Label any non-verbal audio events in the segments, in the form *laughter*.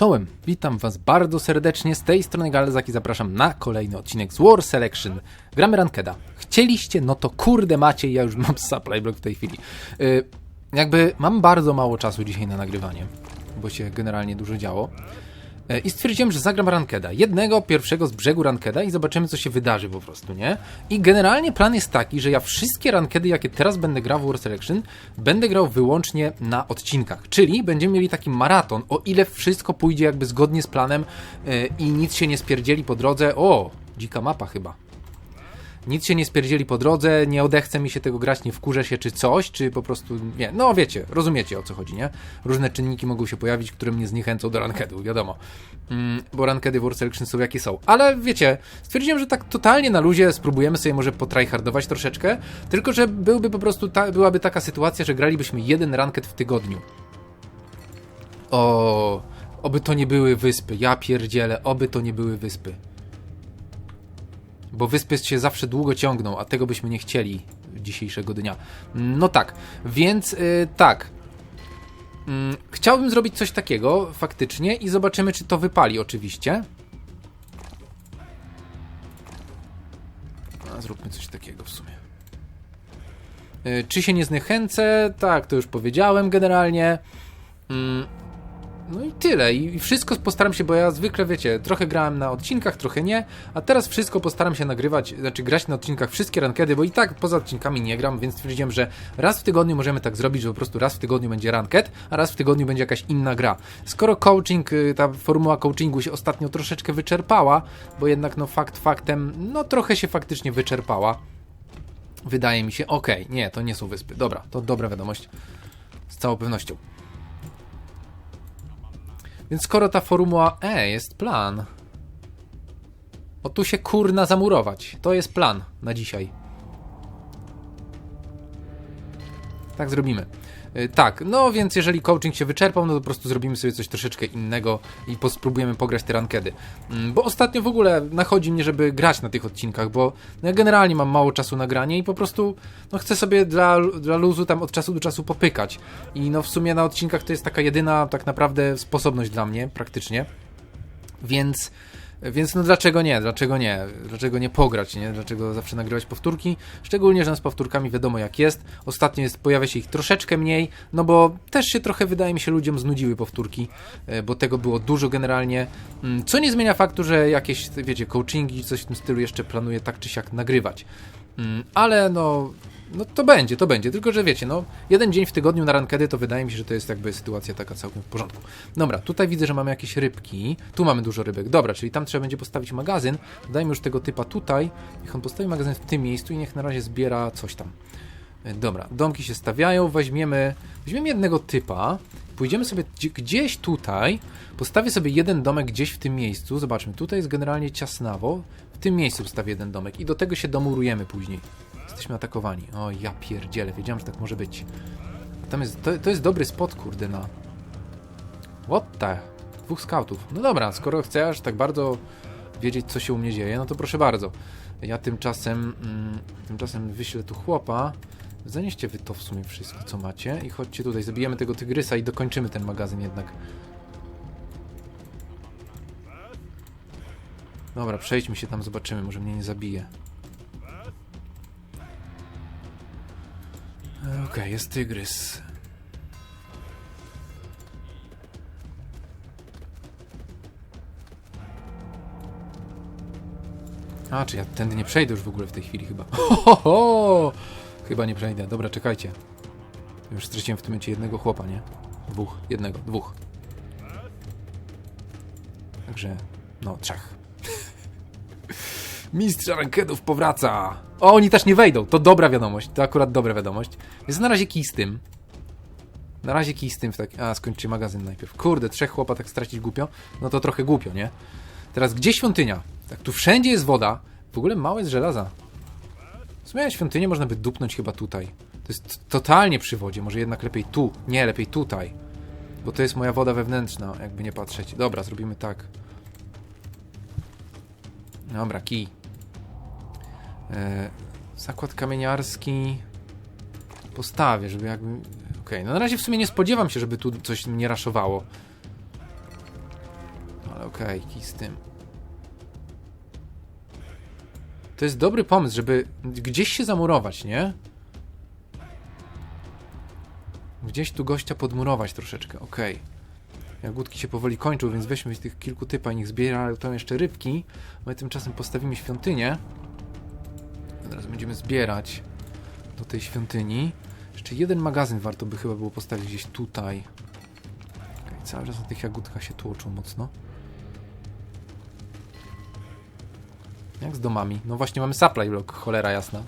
Czołem, witam was bardzo serdecznie, z tej strony Galezak i zapraszam na kolejny odcinek z War Selection. Gramy Rankeda. Chcieliście, no to kurde macie, ja już mam supply block w tej chwili. Yy, jakby mam bardzo mało czasu dzisiaj na nagrywanie, bo się generalnie dużo działo. Yy, I stwierdziłem, że zagram Rankeda. Jednego, pierwszego z brzegu Rankeda i zobaczymy, co się wydarzy po prostu, nie? I generalnie plan jest taki, że ja wszystkie Rankedy, jakie teraz będę grał w War Selection, będę grał wyłącznie na odcinkach. Czyli będziemy mieli taki maraton, o ile wszystko pójdzie jakby zgodnie z planem yy, i nic się nie spierdzieli po drodze. O, dzika mapa chyba nic się nie spierdzieli po drodze, nie odechce mi się tego grać, nie wkurzę się czy coś, czy po prostu, nie, no wiecie, rozumiecie o co chodzi, nie? Różne czynniki mogą się pojawić, które mnie zniechęcą do rankedu, wiadomo. Mm, bo rankedy w World Selection są jakie są. Ale wiecie, stwierdziłem, że tak totalnie na luzie spróbujemy sobie może potryhardować troszeczkę, tylko że byłby po prostu, ta, byłaby taka sytuacja, że gralibyśmy jeden ranked w tygodniu. O, oby to nie były wyspy, ja pierdzielę, oby to nie były wyspy bo wyspy się zawsze długo ciągną, a tego byśmy nie chcieli dzisiejszego dnia. No tak, więc yy, tak. Yy, chciałbym zrobić coś takiego faktycznie i zobaczymy, czy to wypali oczywiście. A, zróbmy coś takiego w sumie. Yy, czy się nie zniechęcę? Tak, to już powiedziałem generalnie. No i tyle. I wszystko postaram się, bo ja zwykle, wiecie, trochę grałem na odcinkach, trochę nie, a teraz wszystko postaram się nagrywać, znaczy grać na odcinkach wszystkie rankedy, bo i tak poza odcinkami nie gram, więc stwierdziłem, że raz w tygodniu możemy tak zrobić, że po prostu raz w tygodniu będzie ranked, a raz w tygodniu będzie jakaś inna gra. Skoro coaching, y, ta formuła coachingu się ostatnio troszeczkę wyczerpała, bo jednak no fakt faktem, no trochę się faktycznie wyczerpała. Wydaje mi się, okej, okay, nie, to nie są wyspy. Dobra, to dobra wiadomość. Z całą pewnością. Więc skoro ta formuła E jest plan. O tu się kurna zamurować. To jest plan na dzisiaj. Tak zrobimy. Yy, tak, no więc jeżeli coaching się wyczerpał, no to po prostu zrobimy sobie coś troszeczkę innego i spróbujemy pograć te rankedy. Yy, bo ostatnio w ogóle nachodzi mnie, żeby grać na tych odcinkach, bo ja generalnie mam mało czasu na granie i po prostu no chcę sobie dla, dla luzu tam od czasu do czasu popykać. I no w sumie na odcinkach to jest taka jedyna tak naprawdę sposobność dla mnie, praktycznie. Więc więc no dlaczego nie? Dlaczego nie? Dlaczego nie pograć, nie? Dlaczego zawsze nagrywać powtórki? Szczególnie, że z powtórkami wiadomo jak jest. Ostatnio jest, pojawia się ich troszeczkę mniej, no bo też się trochę, wydaje mi się, ludziom znudziły powtórki, e, bo tego było dużo generalnie. Mm, co nie zmienia faktu, że jakieś, wiecie, coachingi, coś w tym stylu jeszcze planuję tak czy siak nagrywać. Mm, ale no, no to będzie, to będzie. Tylko, że wiecie, no, jeden dzień w tygodniu na rankedy to wydaje mi się, że to jest jakby sytuacja taka całkiem w porządku. Dobra, tutaj widzę, że mamy jakieś rybki. Tu mamy dużo rybek. Dobra, czyli tam trzeba będzie postawić magazyn. Dajmy już tego typa tutaj. Niech on postawi magazyn w tym miejscu i niech na razie zbiera coś tam. E, dobra, domki się stawiają. Weźmiemy, weźmiemy jednego typa. Pójdziemy sobie gdzieś tutaj. Postawię sobie jeden domek gdzieś w tym miejscu. Zobaczmy, tutaj jest generalnie ciasnawo. W tym miejscu postawię jeden domek i do tego się domurujemy później. Jesteśmy atakowani. O, ja pierdzielę, wiedziałem, że tak może być. Jest, to, to jest dobry spot, kurde, na... What the? Dwóch scoutów. No dobra, skoro chcesz tak bardzo wiedzieć, co się u mnie dzieje, no to proszę bardzo. Ja tymczasem, mm, tymczasem wyślę tu chłopa. Zanieście wy to w sumie wszystko, co macie i chodźcie tutaj, zabijemy tego tygrysa i dokończymy ten magazyn jednak. Dobra, przejdźmy się tam, zobaczymy, może mnie nie zabije. Okej, okay, jest tygrys. A, czy ja tędy nie przejdę już w ogóle w tej chwili chyba. *laughs* Ho, ho, ho! Chyba nie przejdę. Dobra, czekajcie. Już straciłem w tym momencie jednego chłopa, nie? Dwóch. Jednego. Dwóch. Także, no, trzech. Mistrz rankedów powraca! O, oni też nie wejdą. To dobra wiadomość. To akurat dobra wiadomość. Więc na razie kij z tym. Na razie kij z tym w tak... A, skończcie magazyn najpierw. Kurde, trzech chłopa tak stracić głupio? No to trochę głupio, nie? Teraz, gdzie świątynia? Tak, tu wszędzie jest woda. W ogóle mało jest żelaza. W sumie świątynię można by dupnąć chyba tutaj. To jest totalnie przy wodzie. Może jednak lepiej tu. Nie, lepiej tutaj. Bo to jest moja woda wewnętrzna, jakby nie patrzeć. Dobra, zrobimy tak. Dobra, kij. E, zakład kamieniarski postawię, żeby jakby... Okej, okay. no na razie w sumie nie spodziewam się, żeby tu coś mnie raszowało. okej, kij z tym. To jest dobry pomysł, żeby gdzieś się zamurować, nie? Gdzieś tu gościa podmurować troszeczkę, okej. Jagódki się powoli kończą, więc weźmy tych kilku typa i niech zbierają tam jeszcze rybki. My tymczasem postawimy świątynię. Teraz będziemy zbierać do tej świątyni. Jeszcze jeden magazyn warto by chyba było postawić gdzieś tutaj. Okej, cały czas na tych jagódkach się tłoczą mocno. Jak z domami? No właśnie mamy supply block, cholera jasna.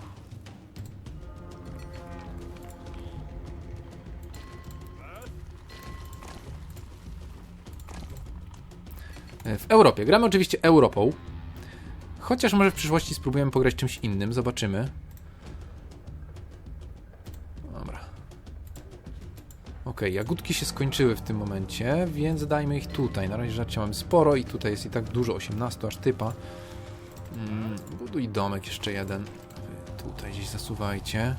E, W Europie. Gramy oczywiście Europą. Chociaż może w przyszłości spróbujemy pograć czymś innym, zobaczymy. Dobra. Okej, jagódki się skończyły w tym momencie, więc dajmy ich tutaj. Na razie żarcia mamy sporo i tutaj jest i tak dużo, 18 aż typa. Mm, buduj domek jeszcze jeden. Tutaj gdzieś zasuwajcie.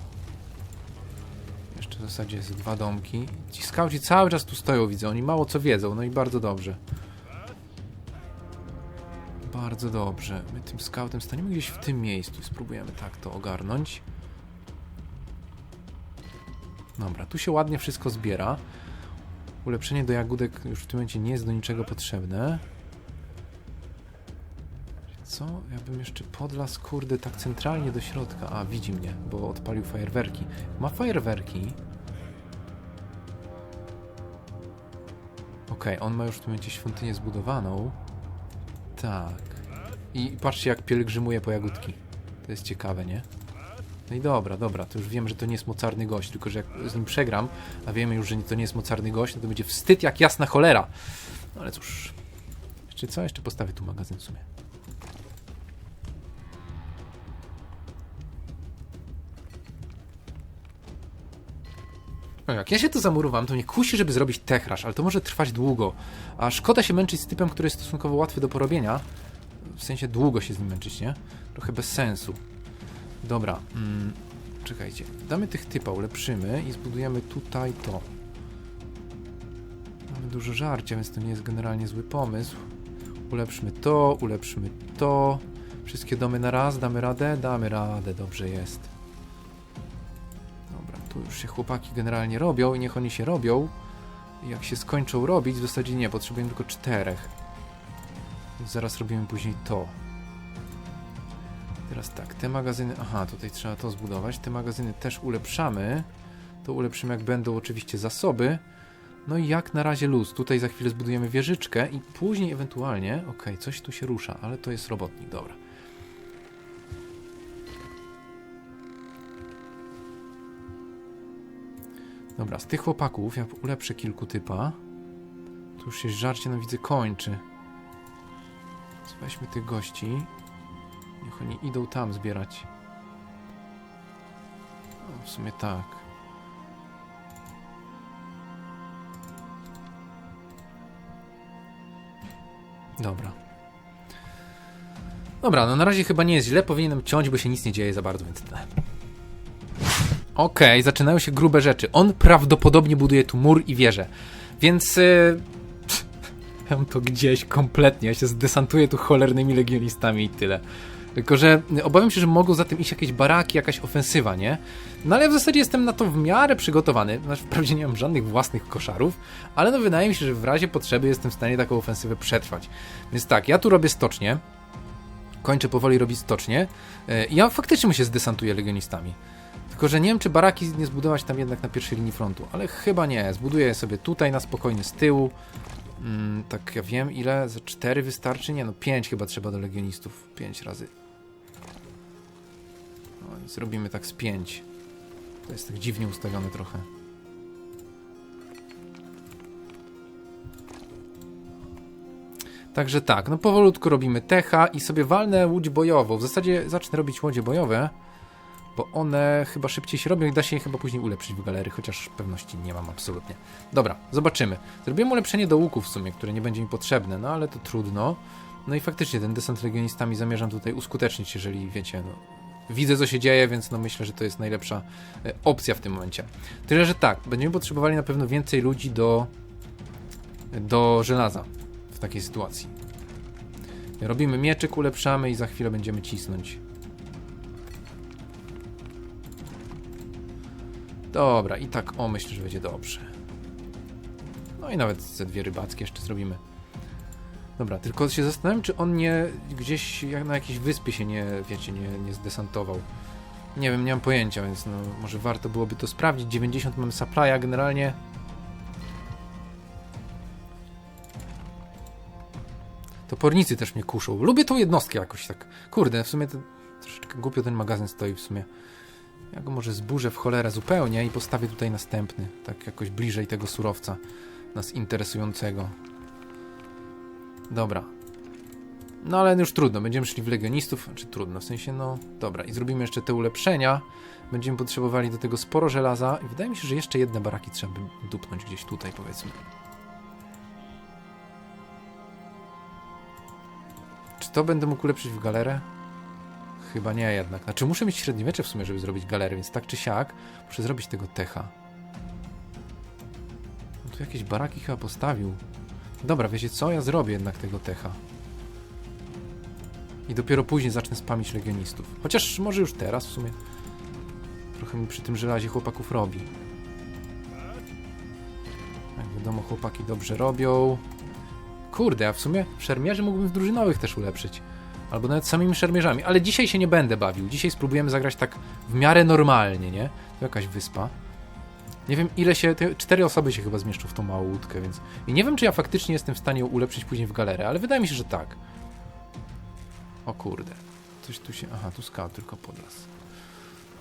Jeszcze w zasadzie jest dwa domki. Ci skauci cały czas tu stoją, widzę. Oni mało co wiedzą, no i bardzo dobrze. Bardzo dobrze. My tym skautem staniemy gdzieś w tym miejscu i spróbujemy tak to ogarnąć. Dobra, tu się ładnie wszystko zbiera. Ulepszenie do jagódek już w tym momencie nie jest do niczego potrzebne. Co? Ja bym jeszcze podlas, kurde, tak centralnie do środka. A, widzi mnie, bo odpalił fajerwerki. Ma fajerwerki. Okej, on ma już w tym momencie świątynię zbudowaną. Tak. I patrzcie, jak pielgrzymuje po jagódki. To jest ciekawe, nie? No i dobra, dobra, to już wiem, że to nie jest mocarny gość, tylko że jak z nim przegram, a wiemy już, że to nie jest mocarny gość, no to będzie wstyd jak jasna cholera. No ale cóż. Jeszcze co? Jeszcze postawię tu magazyn w sumie. No jak ja się tu zamurowałem, to mnie kusi, żeby zrobić techraż, ale to może trwać długo. A szkoda się męczyć z typem, który jest stosunkowo łatwy do porobienia. W sensie długo się z nim męczyć, nie? Trochę bez sensu. Dobra, mm, czekajcie. Damy tych typa, ulepszymy i zbudujemy tutaj to. Mamy dużo żarcia, więc to nie jest generalnie zły pomysł. Ulepszmy to, ulepszymy to. Wszystkie domy na raz, damy radę? Damy radę, dobrze jest. Dobra, tu już się chłopaki generalnie robią i niech oni się robią. Jak się skończą robić, w zasadzie nie, potrzebujemy tylko czterech. Zaraz robimy później to. Teraz tak, te magazyny. Aha, tutaj trzeba to zbudować. Te magazyny też ulepszamy. To ulepszymy, jak będą oczywiście zasoby. No i jak na razie luz. Tutaj za chwilę zbudujemy wieżyczkę i później ewentualnie. Okej, coś tu się rusza, ale to jest robotnik, dobra. Dobra, z tych chłopaków ja ulepszę kilku typa. Tu już się żarcie, no widzę, kończy. Weźmy tych gości. Niech oni idą tam zbierać. No, w sumie tak. Dobra. Dobra, no na razie chyba nie jest źle. Powinienem ciąć, bo się nic nie dzieje za bardzo, więc tyle. Okej, zaczynają się grube rzeczy. On prawdopodobnie buduje tu mur i wieżę. Więc. Yy... Mam to gdzieś kompletnie. Ja się zdesantuję tu cholernymi legionistami i tyle. Tylko, że obawiam się, że mogą za tym iść jakieś baraki, jakaś ofensywa, nie? No ale w zasadzie jestem na to w miarę przygotowany. Znaczy, wprawdzie nie mam żadnych własnych koszarów, ale no wydaje mi się, że w razie potrzeby jestem w stanie taką ofensywę przetrwać. Więc tak, ja tu robię stocznię. Kończę powoli robić stocznię. Yy, Ja faktycznie mu się zdesantuję legionistami. Tylko, że nie wiem, czy baraki nie zbudować tam jednak na pierwszej linii frontu, ale chyba nie. Zbuduję sobie tutaj na spokojnie z tyłu. Mm, tak, ja wiem, ile? Za 4 wystarczy? Nie, no 5 chyba trzeba do legionistów. 5 razy. No, więc robimy tak z 5. To jest tak dziwnie ustawione trochę. Także tak, no powolutku robimy techa i sobie walnę łódź bojową. W zasadzie zacznę robić łodzie bojowe, bo one chyba szybciej się robią i da się je chyba później ulepszyć w galerii, chociaż pewności nie mam absolutnie. Dobra, zobaczymy. Zrobiłem ulepszenie do łuków w sumie, które nie będzie mi potrzebne, no ale to trudno. No i faktycznie ten desant legionistami zamierzam tutaj uskutecznić, jeżeli wiecie, no, widzę co się dzieje, więc no myślę, że to jest najlepsza e, opcja w tym momencie. Tyle, że tak, będziemy potrzebowali na pewno więcej ludzi do, do żelaza w takiej sytuacji. Robimy mieczyk, ulepszamy i za chwilę będziemy cisnąć. Dobra, i tak o, myślę, że będzie dobrze. No i nawet ze dwie rybackie jeszcze zrobimy. Dobra, tylko się zastanawiam, czy on nie gdzieś jak na jakiejś wyspie się nie, wiecie, nie, nie zdesantował. Nie wiem, nie mam pojęcia, więc no, może warto byłoby to sprawdzić. 90 mam supply'a generalnie. Topornicy też mnie kuszą. Lubię tą jednostkę jakoś tak. Kurde, w sumie to troszeczkę głupio ten magazyn stoi w sumie. Ja go może zburzę w cholerę zupełnie i postawię tutaj następny. Tak jakoś bliżej tego surowca nas interesującego. Dobra. No ale już trudno, będziemy szli w legionistów, czy trudno, w sensie no, dobra, i zrobimy jeszcze te ulepszenia, będziemy potrzebowali do tego sporo żelaza i wydaje mi się, że jeszcze jedne baraki trzeba by dupnąć gdzieś tutaj, powiedzmy. Czy to będę mógł ulepszyć w galerę? Chyba nie jednak. Znaczy muszę mieć średniowiecze w sumie, żeby zrobić galerę, więc tak czy siak muszę zrobić tego techa. No tu jakieś baraki chyba postawił. Dobra, wiecie co? Ja zrobię jednak tego techa. I dopiero później zacznę spamić legionistów. Chociaż może już teraz w sumie. Trochę mi przy tym żelazie chłopaków robi. Jak wiadomo, chłopaki dobrze robią. Kurde, a w sumie szermierzy mógłbym w drużynowych też ulepszyć. Albo nawet samymi szermierzami. Ale dzisiaj się nie będę bawił. Dzisiaj spróbujemy zagrać tak w miarę normalnie, nie? To jakaś wyspa. Nie wiem ile się, te cztery osoby się chyba zmieszczą w tą małą łódkę, więc... I nie wiem czy ja faktycznie jestem w stanie ulepszyć później w galerę, ale wydaje mi się, że tak. O kurde. Coś tu się... Aha, tu scout tylko podlas.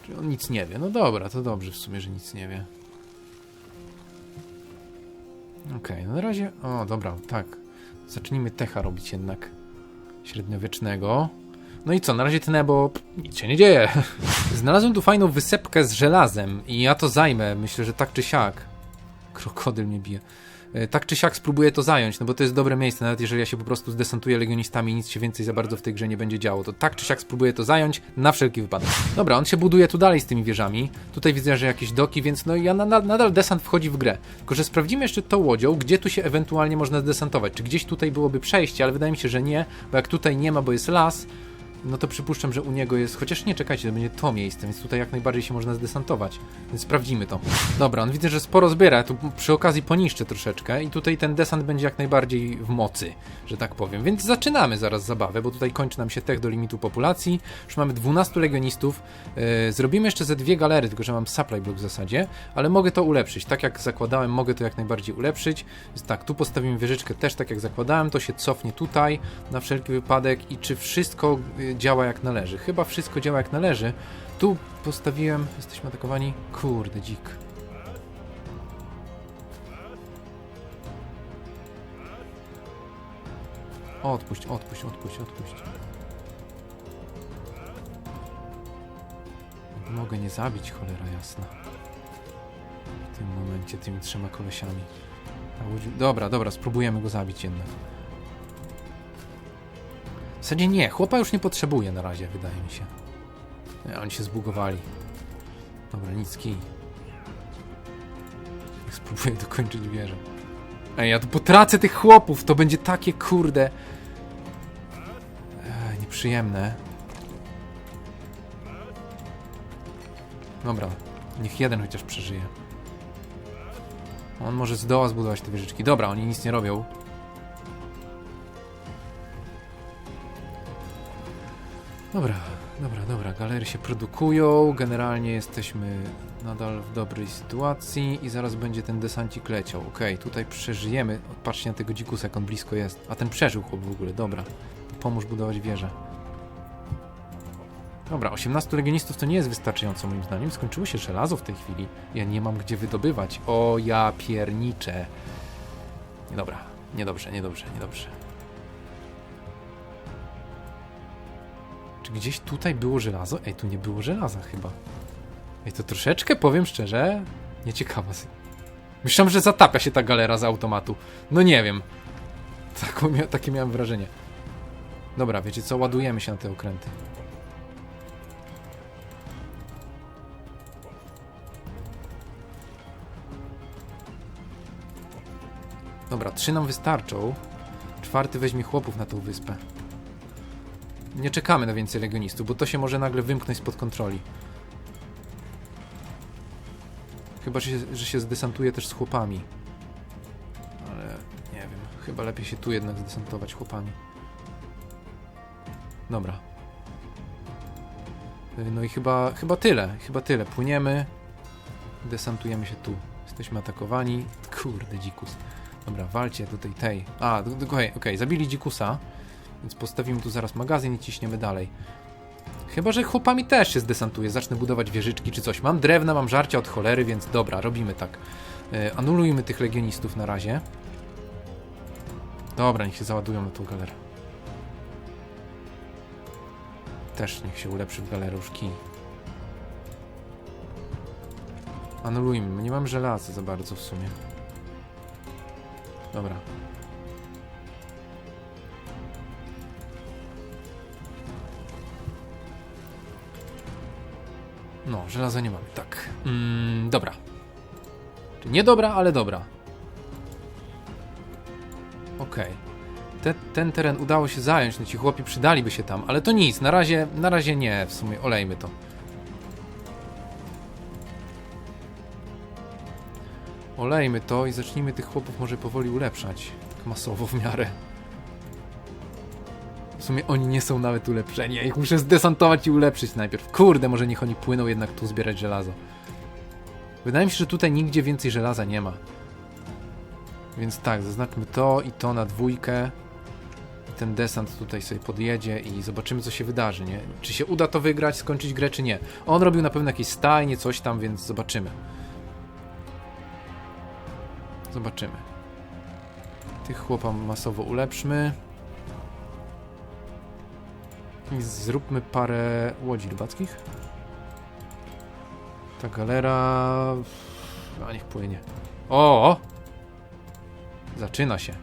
Czyli on nic nie wie. No dobra, to dobrze w sumie, że nic nie wie. Okej, no na razie... O, dobra, tak. Zacznijmy techa robić jednak. Średniowiecznego. No i co, na razie tnę, bo nic się nie dzieje. *laughs* Znalazłem tu fajną wysepkę z żelazem i ja to zajmę. Myślę, że tak czy siak. Krokodyl mnie bije. E, Tak czy siak spróbuję to zająć, no bo to jest dobre miejsce, nawet jeżeli ja się po prostu zdesantuję legionistami i nic się więcej za bardzo w tej grze nie będzie działo, to tak czy siak spróbuję to zająć, na wszelki wypadek. Dobra, on się buduje tu dalej z tymi wieżami, tutaj widzę, że jakieś doki, więc no ja na, na, nadal desant wchodzi w grę. Tylko, że sprawdzimy jeszcze tą łodzią, gdzie tu się ewentualnie można zdesantować, czy gdzieś tutaj byłoby przejście, ale wydaje mi się, że nie, bo jak tutaj nie ma, bo jest las, no to przypuszczam, że u niego jest, chociaż nie, czekajcie, to będzie to miejsce, więc tutaj jak najbardziej się można zdesantować, więc sprawdzimy to. Dobra, on widzę, że sporo zbiera, tu przy okazji poniszczę troszeczkę i tutaj ten desant będzie jak najbardziej w mocy, że tak powiem, więc zaczynamy zaraz zabawę, bo tutaj kończy nam się tech do limitu populacji, już mamy 12 legionistów, yy, zrobimy jeszcze ze dwie galery, tylko że mam supply block w zasadzie, ale mogę to ulepszyć, tak jak zakładałem, mogę to jak najbardziej ulepszyć, więc tak, tu postawimy wieżyczkę też tak jak zakładałem, to się cofnie tutaj, na wszelki wypadek i czy wszystko y, działa jak należy. Chyba wszystko działa jak należy. Tu postawiłem, jesteśmy atakowani. Kurde, dzik. Odpuść, odpuść, odpuść, odpuść. Mogę nie zabić, cholera jasna. W tym momencie tymi trzema kolesiami. Dobra, dobra, spróbujemy go zabić jednak. W zasadzie nie, chłopa już nie potrzebuje na razie, wydaje mi się. Nie, oni się zbugowali. Dobra, nic kij. Spróbuję dokończyć wieżę. Ej, ja tu potracę tych chłopów, to będzie takie kurde... Ej, nieprzyjemne. Dobra, niech jeden chociaż przeżyje. On może zdoła zbudować te wieżyczki. Dobra, oni nic nie robią. Dobra, dobra, dobra. Galery się produkują. Generalnie jesteśmy nadal w dobrej sytuacji i zaraz będzie ten desancik leciał. Okej, tutaj przeżyjemy. Patrzcie na tego dzikusa, jak on blisko jest. A ten przeżył chłop w ogóle, dobra. Pomóż budować wieżę. Dobra, 18 legionistów to nie jest wystarczająco moim zdaniem. Skończyło się żelazo w tej chwili. Ja nie mam gdzie wydobywać. O, ja pierniczę. Dobra, niedobrze, niedobrze, niedobrze. Gdzieś tutaj było żelazo? Ej, tu nie było żelaza chyba. Ej, to troszeczkę, powiem szczerze, nieciekawa. Myślałem, że zatapia się ta galera z automatu. No nie wiem. Taką takie miałem wrażenie. Dobra, wiecie co? Ładujemy się na te okręty. Dobra, trzy nam wystarczą. Czwarty weźmie chłopów na tą wyspę. Nie czekamy na więcej legionistów, bo to się może nagle wymknąć spod kontroli. Chyba, że się, że się zdesantuje też z chłopami. Ale nie wiem, chyba lepiej się tu jednak zdesantować chłopami. Dobra. Y, No i chyba, chyba tyle, chyba tyle. Płyniemy, desantujemy się tu. Jesteśmy atakowani. Kurde, dzikus. Dobra, walcie tutaj tej. A, okej, okej, zabili dzikusa, więc postawimy tu zaraz magazyn i ciśniemy dalej. Chyba, że chłopami też się zdesantuję, zacznę budować wieżyczki czy coś. Mam drewna, mam żarcia od cholery, więc dobra, robimy tak. E, anulujmy tych legionistów na razie. Dobra, niech się załadują na tą galerę. Też niech się ulepszy w galeruszki. Anulujmy, my nie mam żelaza za bardzo w sumie. Dobra. No, żelaza nie mamy, tak. Mm, dobra. Nie dobra, ale dobra. Okej. Te, ten teren udało się zająć, no ci chłopi przydaliby się tam, ale to nic, na razie, na razie nie, w sumie olejmy to. Olejmy to i zacznijmy tych chłopów może powoli ulepszać. Tak masowo w miarę. W sumie oni nie są nawet ulepszeni. Ja ich muszę zdesantować i ulepszyć najpierw. Kurde, może niech oni płyną jednak tu zbierać żelazo. Wydaje mi się, że tutaj nigdzie więcej żelaza nie ma. Więc tak, zaznaczmy to i to na dwójkę. I ten desant tutaj sobie podjedzie i zobaczymy, co się wydarzy, nie? Czy się uda to wygrać, skończyć grę, czy nie. On robił na pewno jakieś stajnie, coś tam, więc zobaczymy. Zobaczymy. Tych chłopa masowo ulepszmy. Zróbmy parę łodzi rybackich. Ta galera... A niech płynie. O! Zaczyna się.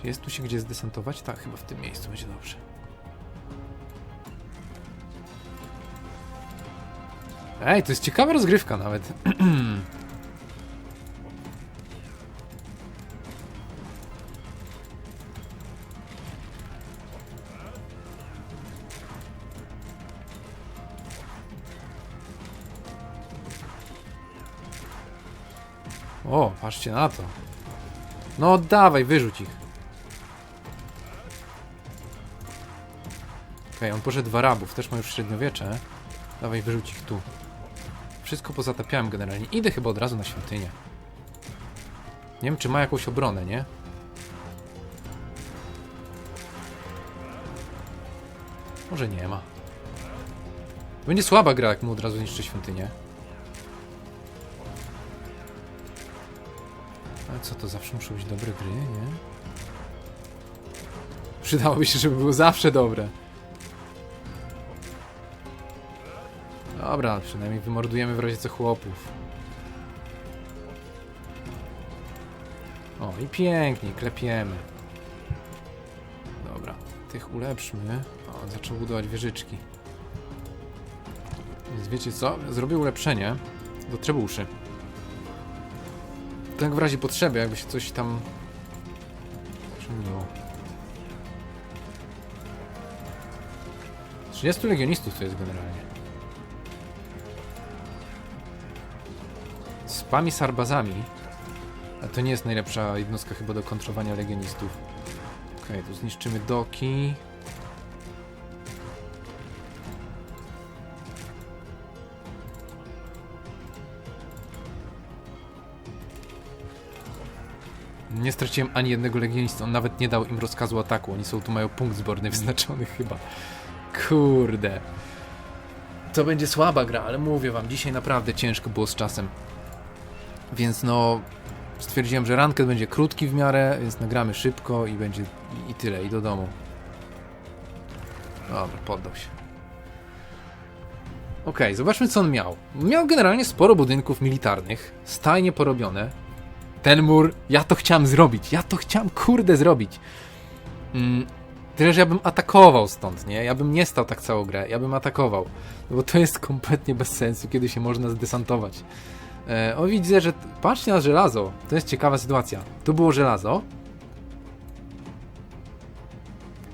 Czy jest tu się gdzie zdesantować? Tak, chyba w tym miejscu będzie dobrze. Ej, to jest ciekawa rozgrywka nawet. *clears throat* O, patrzcie na to. No dawaj, wyrzuć ich. Okej, on poszedł w Arabów, też ma już średniowiecze. Dawaj, wyrzuć ich tu. Wszystko pozatapiałem generalnie. Idę chyba od razu na świątynię. Nie wiem, czy ma jakąś obronę, nie? Może nie ma. Będzie słaba gra, jak mu od razu niszczy świątynię. Ale co to, zawsze muszą być dobre gry, nie? Przydałoby się, żeby było zawsze dobre. Dobra, przynajmniej wymordujemy w razie co chłopów. O, i pięknie, klepiemy. Dobra, tych ulepszmy. O, zaczął budować wieżyczki. Więc wiecie co? Zrobię ulepszenie do trebuszy. Tak w razie potrzeby, jakby się coś tam... Przyniło. 30 legionistów to jest generalnie. Spami sarbazami. A to nie jest najlepsza jednostka chyba do kontrowania legionistów. Okej, tu zniszczymy doki. Nie straciłem ani jednego legionisty, on nawet nie dał im rozkazu ataku. Oni są tu mają punkt zborny wyznaczony *laughs* chyba. Kurde. To będzie słaba gra, ale mówię wam, dzisiaj naprawdę ciężko było z czasem. Więc no, stwierdziłem, że ranket będzie krótki w miarę, więc nagramy szybko i będzie i, tyle, i do domu. Dobra, poddał się. Okej, zobaczmy co on miał. Miał generalnie sporo budynków militarnych, stajnie porobione. Ten mur, ja to chciałem zrobić, ja to chciałem kurde zrobić. Mm, Tyle, że ja bym atakował stąd, nie? Ja bym nie stał tak całą grę, ja bym atakował. No bo to jest kompletnie bez sensu, kiedy się można zdesantować. E, o, widzę, że... Patrzcie na żelazo. To jest ciekawa sytuacja. Tu było żelazo.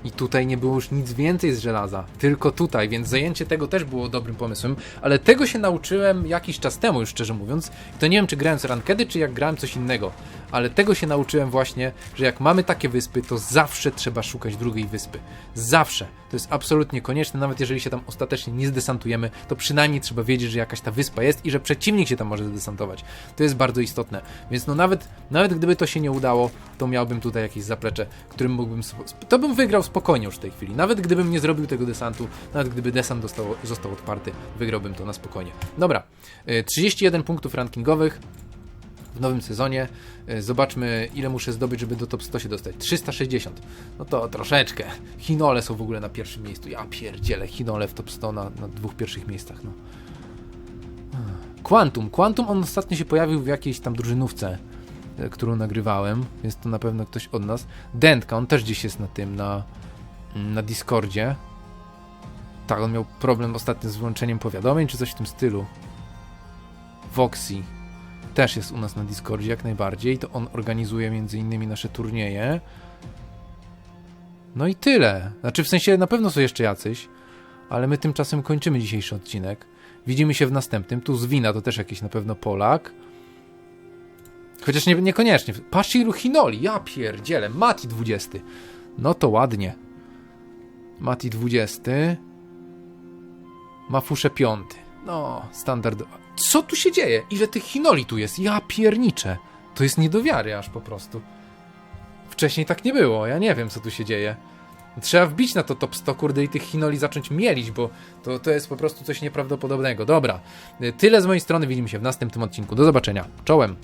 I tutaj nie było już nic więcej z żelaza, tylko tutaj, więc zajęcie tego też było dobrym pomysłem, ale tego się nauczyłem jakiś czas temu, już szczerze mówiąc. I to nie wiem, czy grałem z rankedy, czy jak grałem coś innego, ale tego się nauczyłem właśnie, że jak mamy takie wyspy, to zawsze trzeba szukać drugiej wyspy. Zawsze. To jest absolutnie konieczne, nawet jeżeli się tam ostatecznie nie zdesantujemy, to przynajmniej trzeba wiedzieć, że jakaś ta wyspa jest i że przeciwnik się tam może zdesantować. To jest bardzo istotne. Więc no nawet, nawet gdyby to się nie udało, to miałbym tutaj jakieś zaplecze, którym mógłbym... To bym wygrał spokojnie już w tej chwili. Nawet gdybym nie zrobił tego desantu, nawet gdyby desant dostał, został odparty, wygrałbym to na spokojnie. Dobra, y, 31 punktów rankingowych w nowym sezonie. Y, Zobaczmy, ile muszę zdobyć, żeby do top 100 się dostać. 360. No to troszeczkę. Chinole są w ogóle na pierwszym miejscu. Ja pierdzielę, Chinole w top 100 na, na dwóch pierwszych miejscach. No. Quantum. Quantum on ostatnio się pojawił w jakiejś tam drużynówce, y, którą nagrywałem, więc to na pewno ktoś od nas. Dentka, on też gdzieś jest na tym, na, na Discordzie. Tak, on miał problem ostatnio z włączeniem powiadomień, czy coś w tym stylu. Voxy też jest u nas na Discordzie jak najbardziej. To on organizuje między innymi nasze turnieje. No i tyle. Znaczy w sensie na pewno są jeszcze jacyś, ale my tymczasem kończymy dzisiejszy odcinek. Widzimy się w następnym. Tu Zwina to też jakiś na pewno Polak. Chociaż nie, niekoniecznie. Patrzcie ilu Chinoli. Ja pierdzielę. Mati 20. No to ładnie. Mati 20. Mafusze 5. No, standardowa. Co tu się dzieje? Ile tych Chinoli tu jest? Ja pierniczę. To jest nie do wiary aż po prostu. Wcześniej tak nie było, ja nie wiem co tu się dzieje. Trzeba wbić na to top 100, kurde, i tych Chinoli zacząć mielić, bo to, to jest po prostu coś nieprawdopodobnego. Dobra, tyle z mojej strony, widzimy się w następnym odcinku. Do zobaczenia. Czołem!